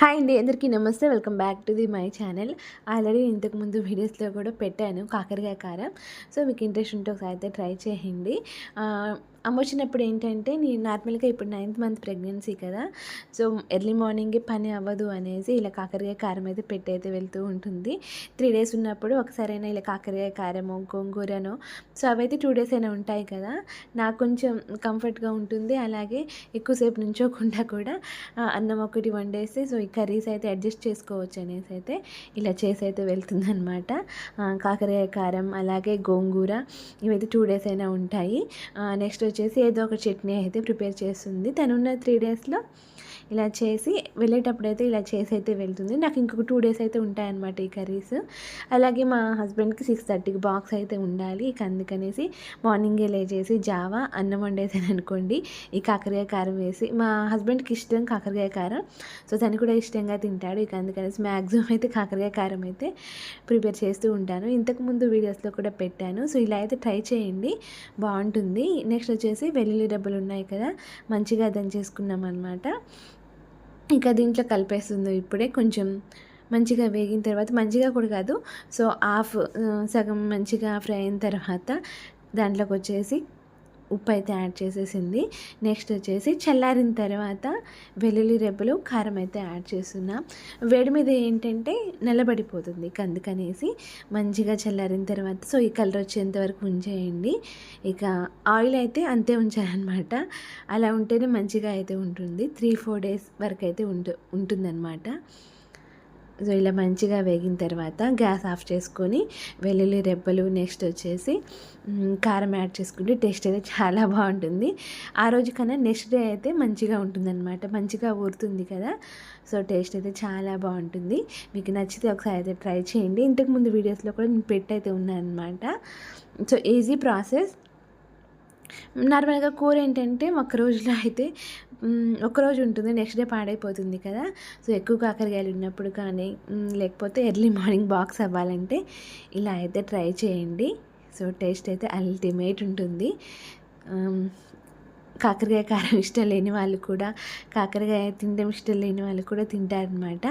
Hi అండి అందరికీ నమస్తే. Welcome back to the my channel. Already ఇంతకుముందు వీడియోస్లో కూడా పెట్టాను కాకరకాయ కారం. సో మీకు ఇంట్రెస్ట్ ఉంటే ఒకసారి అయితే ట్రై చేయండి. అమ్మ వచ్చినప్పుడు ఏంటంటే నేను నార్మల్గా ఇప్పుడు నైన్త్ మంత్ ప్రెగ్నెన్సీ కదా సో ఎర్లీ మార్నింగే పని అవ్వదు అనేసి ఇలా కాకరకాయ కారం అయితే పెట్టయితే వెళ్తూ ఉంటుంది. త్రీ డేస్ ఉన్నప్పుడు ఒకసారైనా ఇలా కాకరకాయ కారము గోంగూరను సో అవైతే టూ డేస్ అయినా ఉంటాయి కదా నాకు కొంచెం కంఫర్ట్గా ఉంటుంది. అలాగే ఎక్కువసేపు నుంచోకుండా కూడా అన్నం ఒకటి వండేసి సో ఈ కర్రీస్ అయితే అడ్జస్ట్ చేసుకోవచ్చు అనేసి అయితే ఇలా చేసి అయితే వెళ్తుందనమాట కాకరకాయ కారం అలాగే గోంగూర ఇవైతే టూ డేస్ అయినా ఉంటాయి. నెక్స్ట్ వచ్చేసి ఏదో ఒక చట్నీ అయితే ప్రిపేర్ చేస్తుంది. తనున్న త్రీ డేస్లో ఇలా చేసి వెళ్ళేటప్పుడు అయితే ఇలా చేసి అయితే వెళ్తుంది. నాకు ఇంకొక టూ డేస్ అయితే ఉంటాయన్నమాట ఈ కర్రీస్. అలాగే మా హస్బెండ్కి సిక్స్ థర్టీకి బాక్స్ అయితే ఉండాలి. ఇక అందుకనేసి మార్నింగే లేచేసి జావా అన్నం వండేసాను అనుకోండి. ఈ కాకరకాయ కారం వేసి మా హస్బెండ్కి ఇష్టం కాకరకాయ కారం. సో తను కూడా ఇష్టంగా తింటాడు. ఇక అందుకనేసి మ్యాక్సిమం అయితే కాకరకాయ కారం అయితే ప్రిపేర్ చేస్తూ ఉంటాను. ఇంతకుముందు వీడియోస్లో కూడా పెట్టాను. సో ఇలా అయితే ట్రై చేయండి. బాగుంటుంది. నెక్స్ట్ వచ్చేసి వెల్లుల్లి డబ్బులు ఉన్నాయి కదా మంచిగా దంచేసుకున్నాం అనమాట ఇంకా దీంట్లో కలిపేస్తుంది ఇప్పుడే. కొంచెం మంచిగా వేగిన తర్వాత మంచిగా కూడా కాదు. సో హాఫ్ సగం మంచిగా ఫ్రై అయిన తర్వాత దాంట్లోకి వచ్చేసి ఉప్పు అయితే యాడ్ చేసేసింది. నెక్స్ట్ వచ్చేసి చల్లారిన తర్వాత వెల్లుల్లి రెబ్బలు కారం అయితే యాడ్ చేస్తున్నా. వేడి మీద ఏంటంటే నిలబడిపోతుంది అందుకనేసి మంచిగా చల్లారిన తర్వాత సో ఈ కలర్ వచ్చేంత వరకు ఉంచేయండి. ఇక ఆయిల్ అయితే అంతే ఉంచాలన్నమాట. అలా ఉంటేనే మంచిగా అయితే ఉంటుంది. త్రీ ఫోర్ డేస్ వరకు అయితే ఉంటు ఉంటుందన్నమాట. సో ఇలా మంచిగా వేగిన తర్వాత గ్యాస్ ఆఫ్ చేసుకొని వెల్లుల్లి రెబ్బలు నెక్స్ట్ వచ్చేసి కారం యాడ్ చేసుకుంటే టేస్ట్ అయితే చాలా బాగుంటుంది. ఆ రోజు కన్నా నెక్స్ట్ డే అయితే మంచిగా ఉంటుందన్నమాట. మంచిగా ఊరుతుంది కదా. సో టేస్ట్ అయితే చాలా బాగుంటుంది. మీకు నచ్చితే ఒకసారి అయితే ట్రై చేయండి. ఇంతకుముందు వీడియోస్లో కూడా నేను పెట్టి అయితే ఉన్నాను అనమాట సో ఈజీ ప్రాసెస్. నార్మల్గా కూర ఏంటంటే ఒక రోజులో అయితే ఒకరోజు ఉంటుంది నెక్స్ట్ డే పాడైపోతుంది కదా. సో ఎక్కువ కాకరకాయలు ఉన్నప్పుడు కానీ లేకపోతే ఎర్లీ మార్నింగ్ బాక్స్ అవ్వాలంటే ఇలా అయితే ట్రై చేయండి. సో టేస్ట్ అయితే అల్టిమేట్ ఉంటుంది. కాకరకాయ కారం ఇష్టం లేని వాళ్ళు కూడా కాకరకాయ తినడం ఇష్టం లేని వాళ్ళు కూడా తింటారనమాట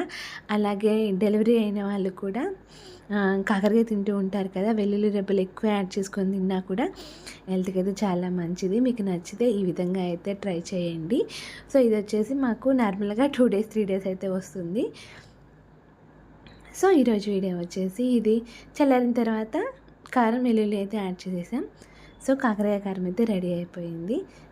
అలాగే డెలివరీ అయిన వాళ్ళు కూడా కాకరకాయ తింటూ ఉంటారు కదా వెల్లుల్లి రెబ్బలు ఎక్కువ యాడ్ చేసుకొని తిన్నా కూడా హెల్త్కి అయితే చాలా మంచిది. మీకు నచ్చితే ఈ విధంగా అయితే ట్రై చేయండి. సో ఇది వచ్చేసి మాకు నార్మల్గా టూ డేస్ త్రీ డేస్ అయితే వస్తుంది. సో ఈరోజు వీడియో వచ్చేసి ఇది. చల్లారిన తర్వాత కారం వెల్లుల్లి అయితే యాడ్ చేసేసాం. సో కాకరకాయ కారం అయితే రెడీ అయిపోయింది.